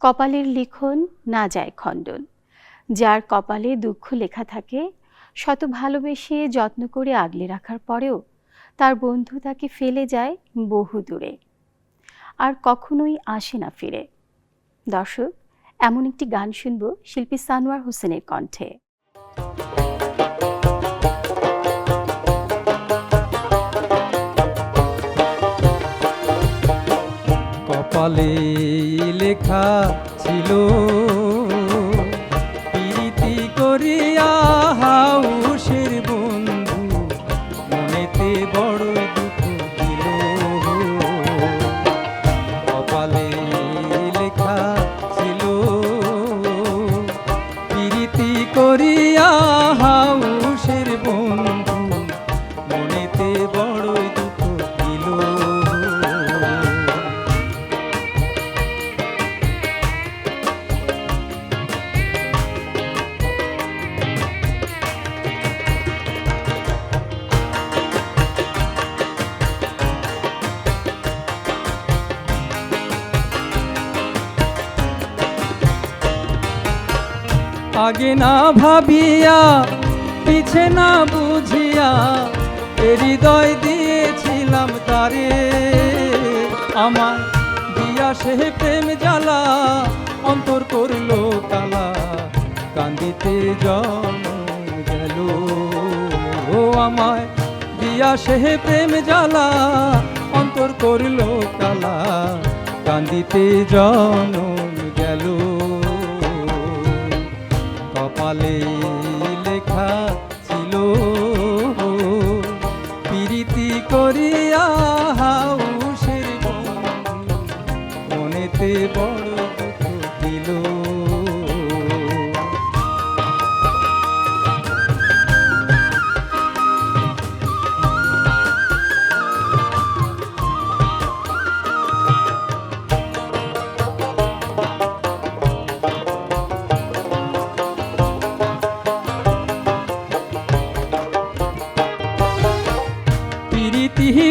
কপালের লিখন না যায় খণ্ডন। যার কপালে দুঃখ লেখা থাকে, শত ভালোবেসে যত্ন করে আগলে রাখার পরেও তার বন্ধু তাকে ফেলে যায় বহু দূরে। আর কখনোই আসে না ফিরে। দর্শক, এমন একটি গান শুনব শিল্পী সানোয়ার হোসেনের কণ্ঠে। কপালে লেখা ছিল। আগে না ভাবিয়া, পিছে না বুঝিয়া হৃদয় দিয়েছিলাম তারে। আমার দিয়া সে প্রেম জ্বালা, অন্তর করল কালা কান্দিতে জন গেল। ও আমায় দিয়া সে প্রেম জ্বালা, অন্তর করল কালা কান্দিতে জন গেল। কপালে লেখা ছিল পিরিতি করিয়া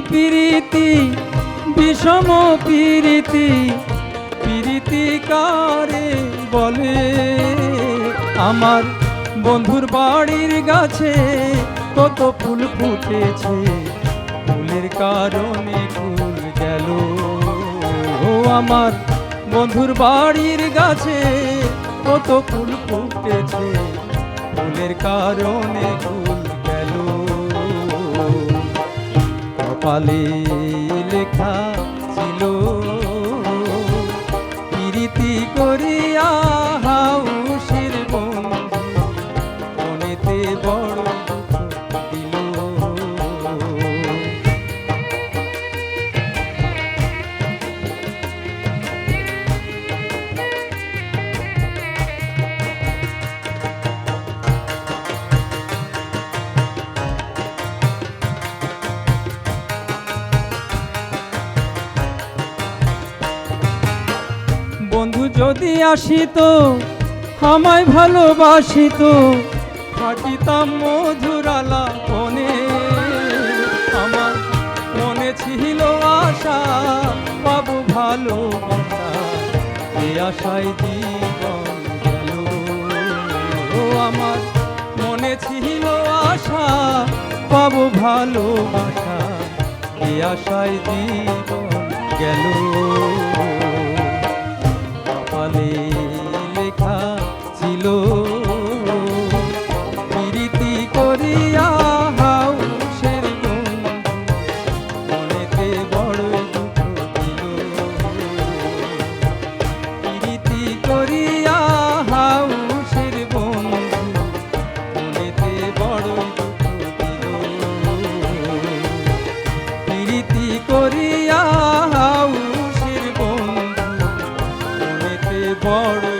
প্রীতি, বিষম প্রীতি প্রীতি কারে বলে? আমার বন্ধুর বাড়ির গাছে কত ফুল ফুটেছে, ফুলের কারণে ফুল গেল। ও আমার বন্ধুর বাড়ির গাছে কত ফুল ফুটেছে, ফুলের কারণে ফুল কপালে লেখা যদি আসিত, আমায় ভালোবাসিত থাকিতাম মধুরালা মনে আমার মনে ছিল আশা, পাবো ভালোবাসা এই আশায় জীবন গেল। আমার মনে ছিল আশা, পাবো ভালোবাসা এই আশায় জীবন গেল। কপালে পড়ো